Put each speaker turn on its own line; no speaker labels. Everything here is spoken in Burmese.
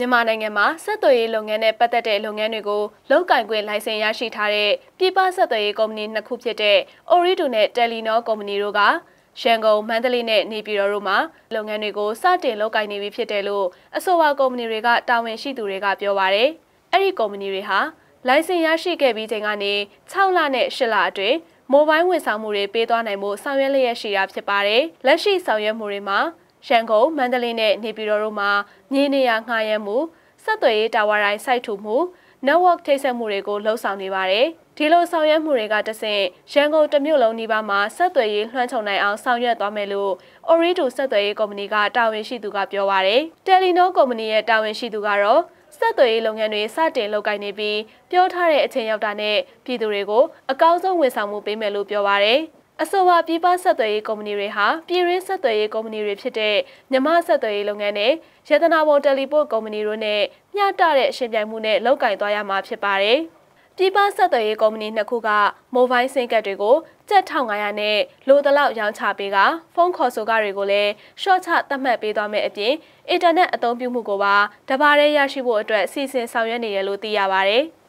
မြန်မာနိုင်ငံမှာဆက်သွယ်ရေးလုပ်ငန်းနဲ့ပတ်သက်တဲ့လုပ်ငန်းတွေကိုလောက်ကင်ခွင့်လိုင်စင်ရရှိထားတဲ့ပြည်ပဆက်သွယ်ရေးကုမ္ပဏီနှစ်ခုဖြစ်တဲ့ Ooredoo နဲ့ Telenor ကုမ္ပဏီတို့ကရန်ကုန်မန္တလေးနဲ့နေပြည်တော်တို့မှာလုပ်ငန်းတွေကိုစတင်လုပ်ကိုင်နေပြီဖြစ်တယ်လို့အဆိုပါကုမ္ပဏီတွေကတာဝန်ရှိသူတွေကပြောပါရယ်။အဲ့ဒီကုမ္ပဏီတွေဟာလိုင်စင်ရရှိခဲ့ပြီးချိန်ကနေ6လနဲ့8လအတွင်းမိုဘိုင်းဝန်ဆောင်မှုတွေပေးသွားနိုင်မှုဆောင်ရွက်လျက်ရှိတာဖြစ်ပါတယ်။လက်ရှိဆောင်ရွက်မှုတွေမှာ ရန်ကုန်မန္တလေးနဲ့နေပြည်တော်တို့မှာမြေနေရငှားရမ်းမှုဆက်သွယ်ရေးတာဝါတိုင်းစိုက်ထူမှု network ထိတ်ဆက်မှုတွေကိုလှုပ်ဆောင်နေပါတယ်။ဒီလိုဆောင်ရွက်မှုတွေကတဆင့်ရန်ကုန်တမြို့လုံးနီးပါးမှာဆက်သွယ်ရေးလွှမ်းခြုံနိုင်အောင်ဆောင်ရွက်သွားမယ်လို့ Ooredoo ဆက်သွယ်ရေးကုမ္ပဏီကတာဝန်ရှိသူကပြောပါရယ်။ Telenor ကုမ္ပဏီရဲ့တာဝန်ရှိသူကတော့ဆက်သွယ်ရေးလုပ်ငန်းတွေစတင်လုပ်ကိုင်နေပြီးပြောထားတဲ့အချိန်ရောက်တာနဲ့ပြည်သူတွေကိုအကောင်းဆုံးဝန်ဆောင်မှုပေးမယ်လို့ပြောပါရယ် အဆိုပါပြည်ပဆက်သွယ်ရေးကုမ္ပဏီတွေဟာပြည်ရင်းဆက်သွယ်ရေးကုမ္ပဏီတွေဖြစ်တဲ့မြမဆက်သွယ်ရေးလုပ်ငန်းနဲ့ရတနာဘုံတယ်လီပို့ကုမ္ပဏီတို့နဲ့မျှတတဲ့အရှင်ပြိုင်မှုနဲ့လုပ်ကင်သွားရမှာဖြစ်ပါတယ်။ပြည်ပဆက်သွယ်ရေးကုမ္ပဏီနှစ်ခုကမိုဘိုင်းစင်ကတ်တွေကိုကျပ်1500နဲ့လိုတလောက်ရောင်းချပေးကဖုန်းခေါ်ဆိုကားတွေကိုလည်း short ချသတ်မှတ်ပေးသွားမယ်အပြင်အင်တာနက်အသုံးပြုမှုကိုပါတဘာရဲရရှိဖို့အတွက်စီစဉ်ဆောင်ရွက်နေရလို့သိရပါတယ်။